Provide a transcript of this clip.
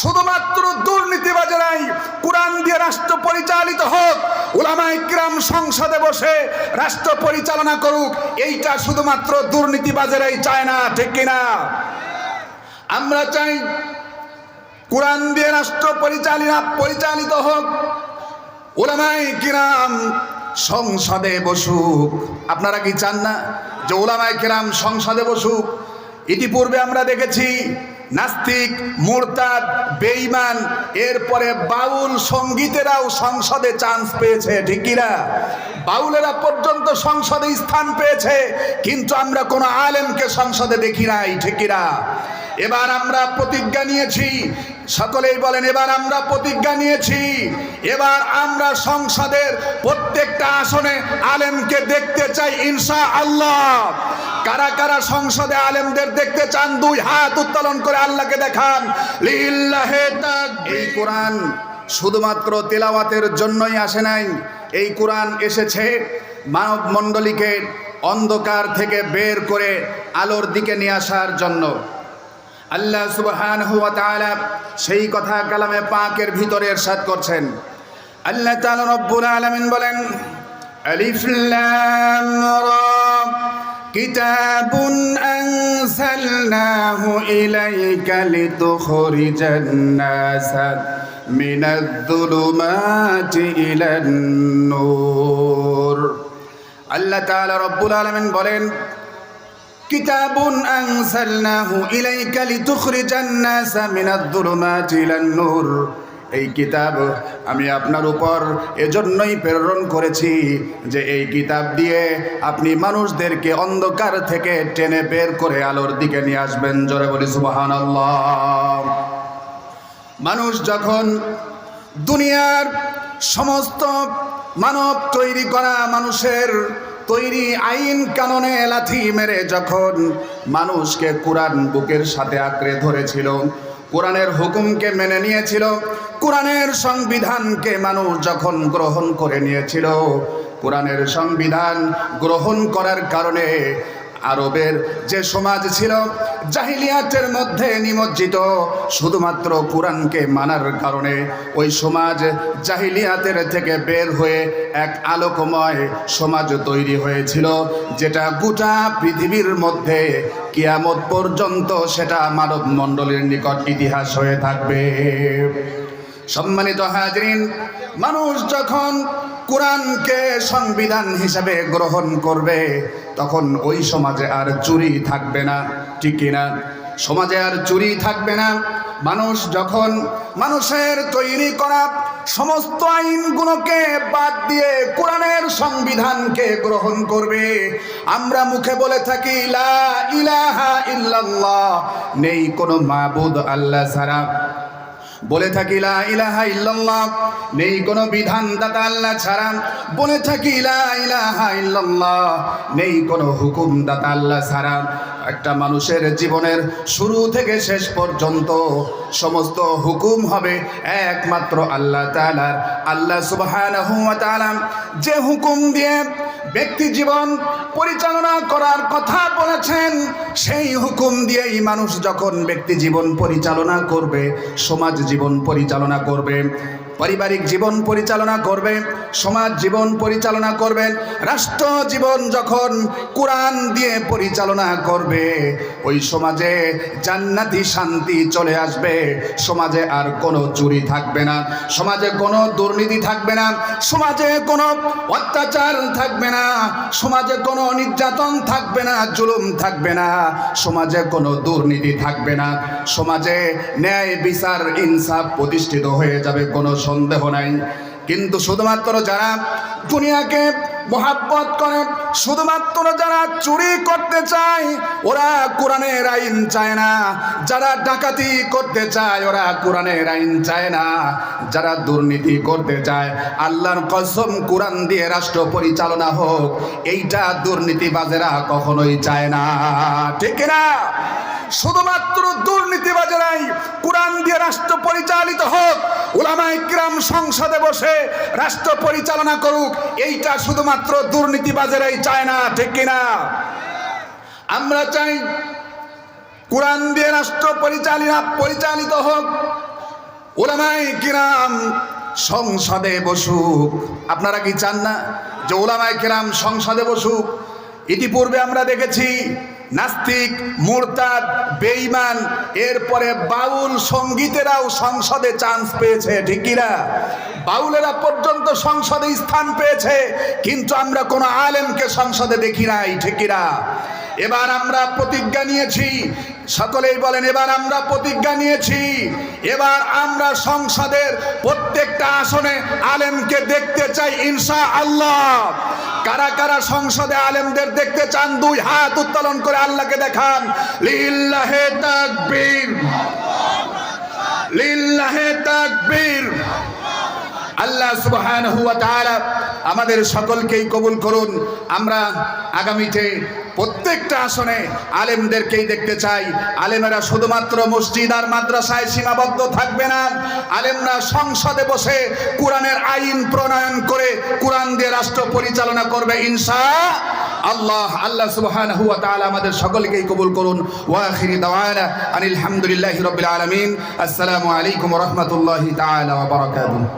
শুধুমাত্র দুর্নীতিবাজেরাই কোরআন দিয়ে রাষ্ট্র পরিচালিত হোক ওলামাই কিরাম সংসদে বসে রাষ্ট্র পরিচালনা করুক, এইটা শুধুমাত্র দুর্নীতিবাজেরাই চায় না, ঠিক কিনা? আমরা চাই কোরআন দিয়ে রাষ্ট্র পরিচালনা পরিচালিত হোক ওলামাই কিরাম সংসদে বসুক। আপনারা কি চান না যে ওলামাই কিরাম সংসদে বসুক? ইতিপূর্বে আমরা দেখেছি নাস্তিক, মোরতাদ, বেঈমান, এরপরে বাউল সঙ্গীতেরাও সংসদে চান্স পেয়েছে, ঠিক কিনা? বাউলেরা পর্যন্ত সংসদে স্থান পেয়েছে, কিন্তু আমরা কোনো আলেমকে সংসদে দেখি নাই, ঠিক কিনা? এবার আমরা প্রতিজ্ঞা নিয়েছি। সকলেই বলেন, এবার আমরা প্রতিজ্ঞা নিয়েছি। এবার আমরা সংসদের প্রত্যেকটা আসনে আলেমকে দেখতে চাই ইনশা আল্লাহ কারা কারা সংসদে আলেমদের দেখতে চান, দুই হাত উত্তোলন করে আল্লাহকে দেখান। এই কোরআন শুধুমাত্র তেলাওয়াতের জন্যই আসে নাই। এই কোরআন এসেছে মানব মণ্ডলীকে অন্ধকার থেকে বের করে আলোর দিকে নিয়ে আসার জন্য। আল্লাহ সুবহান ওয়া তাআলা সেই কথা কালামে পাকের ভিতরে ইরশাদ করছেন। আল্লাহ তাআলা রব্বুল আলামিন বলেন, আলিফ লাম রা, কিতাবুন আনসালনাহু ইলাইকা লিতুখরিজান নাসা মিনাদ যুলুমাতি ইলান নূর। আল্লাহ তাআলা রব্বুল আলামিন বলেন কিতাবুন আনসালনাহু ইলাইকা লিতুখরিজান নাসা মিনাদ যুলুমাতি ইলান নূর। এই কিতাব আমি আপনার উপর এজন্যই প্রেরণ করেছি যে এই কিতাব দিয়ে আপনি মানুষদেরকে অন্ধকার থেকে টেনে বের করে আলোর দিকে নিয়ে আসবেন। জোরে বলি, সুবহানাল্লাহ। মানুষ যখন দুনিয়ার সমস্ত মানব তৈরি করা মানুষের তৈরি আইন কাননে লাথি মেরে যখন মানুষকে কোরআন বুকের সাথে আঁকড়ে ধরেছিল, কোরআনের হুকুমকে মেনে নিয়েছিল, কোরআনের সংবিধানকে মানুষ যখন গ্রহণ করে নিয়েছিল, কোরআনের সংবিধান গ্রহণ করার কারণে আরবের যে সমাজ ছিল, জাহিলিয়াতের মধ্যে নিমজ্জিত, শুধুমাত্র কোরআনকে মানার কারণে ওই সমাজ জাহিলিয়াতের থেকে বের হয়ে এক আলোকময় সমাজ তৈরি হয়েছিল, যেটা গোটা পৃথিবীর মধ্যে কিয়ামত পর্যন্ত সেটা মানব মণ্ডলীর নিকট ইতিহাস হয়ে থাকবে। সম্মানিত হাজরিন, মানুষ যখন কোরআনকে সংবিধান হিসাবে গ্রহণ করবে, তখন ওই সমাজে আর চুরি থাকবে না, ঠিক কিনা সমাজে আর চুরি থাকবে না। মানুষ যখন মানুষের তৈরি করা সমস্ত আইনগুলোকে বাদ দিয়ে কোরআনের সংবিধানকে গ্রহণ করবে, আমরা মুখে বলে থাকি ইলাহা ইল্লাল্লাহ নেই কোনো মাবুদ আল্লাহ ছাড়া। বলে থাকি ইলাহা ইল্লাল্লাহ। নেই কোনো বিধানদাতা আল্লাহ ছাড়া। বলে থাকি ইলাহা ইল্লাল্লাহ। নেই কোনো হুকুমদাতা আল্লাহ ছাড়া। একটা মানুষের জীবনের শুরু থেকে শেষ পর্যন্ত সমস্ত হুকুম হবে একমাত্র আল্লাহ তাআলার। আল্লাহ তাআলা যে হুকুম দিয়ে ব্যক্তি জীবন পরিচালনা করার কথা বলেছেন, সেই হুকুম দিয়েই মানুষ যখন ব্যক্তি জীবন পরিচালনা করবে, সমাজ জীবন পরিচালনা করবে পারিবারিক জীবন পরিচালনা করবেন সমাজ জীবন পরিচালনা করবেন রাষ্ট্র জীবন যখন কোরআন দিয়ে পরিচালনা করবে, ওই সমাজে জান্নাতি শান্তি চলে আসবে। সমাজে আর কোনো চুরি থাকবে না, সমাজে কোনো দুর্নীতি থাকবে না, সমাজে কোনো অত্যাচার থাকবে না, সমাজে কোনো নির্যাতন থাকবে না, জুলুম থাকবে না, সমাজে কোনো দুর্নীতি থাকবে না, সমাজে ন্যায় বিচার, ইনসাফ প্রতিষ্ঠিত হয়ে যাবে কোনো সন্দেহ নাই। কিন্তু শুধুমাত্র যারা দুনিয়াকে মোহাব্বত করে, শুধুমাত্র যারা চুরি করতে চায়, ওরা কোরআনের আইন চায় না। যারা ডাকাতি করতে চায়, ওরা কোরআনের আইন চায় না। যারা দুর্নীতি করতে চায়, আল্লাহর কসম কোরআন দিয়ে রাষ্ট্র পরিচালনা হোক, এইটা দুর্নীতিবাজেরা কখনোই চায় না। ঠিক না শুধুমাত্র দুর্নীতিবাজেরাই সংসদে বসে রাষ্ট্র পরিচালনা করুক, এইটা শুধুমাত্র দুর্নীতিবাজেরাই চায় না, ঠিক কিনা? আমরা চাই কোরআন দিয়ে রাষ্ট্র পরিচালনা পরিচালিত হোক। ওলামাই কিরাম সংসদে বসুক। আপনারা কি চান না যে ওলামাই কিরাম সংসদে বসুক? ইতিপূর্বে আমরা দেখেছি নাস্তিক, মোরতাদ, বেঈমান, এরপরে বাউল সঙ্গীতেরাও সংসদে চান্স পেয়েছে, ঠিক কিনা? বাউলেরা পর্যন্ত সংসদে স্থান পেয়েছে, কিন্তু আমরা কোনো আলেমকে সংসদে দেখি নাই, ঠিক কিনা? এবার আমরা প্রতিজ্ঞা নিয়েছি। সকলেই বলেন, এবার আমরা প্রতিজ্ঞা নিয়েছি। এবার আমরা সংসদের প্রত্যেকটা আসনে আলেমকে দেখতে চাই ইনশা আল্লাহ কারা কারা সংসদে আলেমদের দেখতে চান, দুই হাত উত্তোলন করে আল্লাহকে দেখান। লিল্লাহে আমাদের সকলকেই কবুল করুন। আমরা আগামীতে প্রত্যেকটা আসনে আলেমদেরকেই দেখতে চাই। আলেমেরা শুধুমাত্র মসজিদ আর মাদ্রাসায় সীমাবদ্ধ থাকবে না। আলেমরা সংসদে বসে কোরআনের আইন প্রণয়ন করে কোরআন দিয়ে রাষ্ট্র পরিচালনা করবে ইনশা আল্লাহ। আল্লাহ সুবহানাহু ওয়া তাআলা আমাদের সকলকেই কবুল করুন। ওয়া আখিরি দাওয়ানা আনিল হামদুলিল্লাহি আসসালামু আলাইকুম রাহমাতুল্লাহি তাআলা ওয়া বারাকাতুহু।